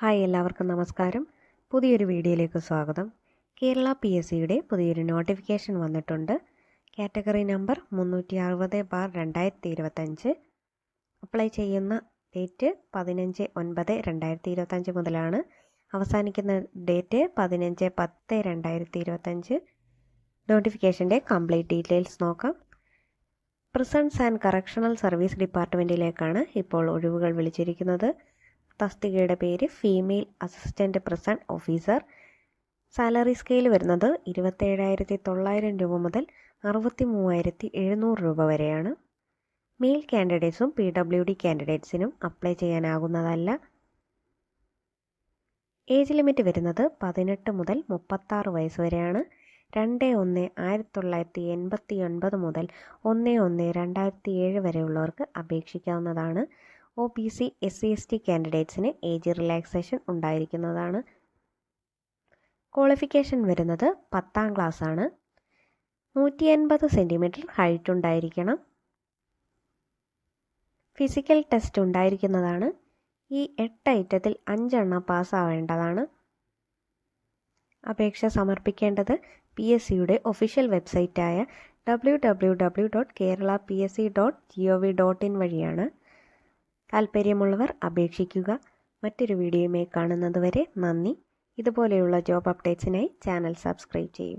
Hi എല്ലാവർക്കും നമസ്കാരം. പുതിയൊരു വീഡിയോയിലേക്ക് സ്വാഗതം. കേരള പി എസ് സിയുടെ പുതിയൊരു നോട്ടിഫിക്കേഷൻ വന്നിട്ടുണ്ട്. കാറ്റഗറി നമ്പർ മുന്നൂറ്റി അറുപത് ബാർ രണ്ടായിരത്തി ഇരുപത്തഞ്ച് അപ്ലൈ ചെയ്യുന്ന ഡേറ്റ് പതിനഞ്ച് ഒൻപത് രണ്ടായിരത്തി ഇരുപത്തഞ്ച് മുതലാണ്. അവസാനിക്കുന്ന ഡേറ്റ് പതിനഞ്ച് പത്ത് രണ്ടായിരത്തി ഇരുപത്തഞ്ച് നോട്ടിഫിക്കേഷന്റെ കംപ്ലീറ്റ് ഡീറ്റെയിൽസ് നോക്കാം. പ്രിസൺസ് ആൻഡ് കറക്ഷണൽ സർവീസ് ഡിപ്പാർട്ട്മെന്റിലേക്കാണ് ഇപ്പോൾ ഒഴിവുകൾ വിളിച്ചിരിക്കുന്നത്. തസ്തികയുടെ പേര് female assistant prison officer salary scale വരുന്നത് ഇരുപത്തേഴായിരത്തി തൊള്ളായിരം രൂപ മുതൽ അറുപത്തി മൂവായിരത്തി എഴുന്നൂറ് രൂപ വരെയാണ് മെയിൽ കാൻഡിഡേറ്റ്സും പി ഡബ്ല്യു ഡി കാൻഡിഡേറ്റ്സിനും അപ്ലൈ ചെയ്യാനാകുന്നതല്ല. ഏജ് ലിമിറ്റ് വരുന്നത് പതിനെട്ട് മുതൽ മുപ്പത്താറ് വയസ്സ് വരെയാണ്. രണ്ട് ഒന്ന് ആയിരത്തി തൊള്ളായിരത്തി എൺപത്തി ഒൻപത് മുതൽ ഒന്ന് ഒന്ന് രണ്ടായിരത്തി ഏഴ് വരെയുള്ളവർക്ക് അപേക്ഷിക്കാവുന്നതാണ്. O B C S C S T കാൻഡിഡേറ്റ്സിന് age relaxation ഉണ്ടായിരിക്കുന്നതാണ്. ക്വാളിഫിക്കേഷൻ വരുന്നത് പത്താം ക്ലാസ് ആണ് നൂറ്റി എൺപത് സെന്റിമീറ്റർ ഹൈറ്റ് ഉണ്ടായിരിക്കണം. ഫിസിക്കൽ ടെസ്റ്റ് ഉണ്ടായിരിക്കുന്നതാണ്. ഈ എട്ട് ഐറ്റത്തിൽ അഞ്ചെണ്ണം പാസ്സാവേണ്ടതാണ്. അപേക്ഷ സമർപ്പിക്കേണ്ടത് പി എസ് സിയുടെ official വെബ്സൈറ്റായ W W W dot Kerala P S C dot G O V dot in വഴിയാണ്. താല്പര്യമുള്ളവർ അപേക്ഷിക്കുക. മറ്റൊരു വീഡിയോയുമായി കാണുന്നതുവരെ നന്ദി. ഇതുപോലെയുള്ള ജോബ് അപ്ഡേറ്റ്സിനായി ചാനൽ സബ്സ്ക്രൈബ് ചെയ്യൂ.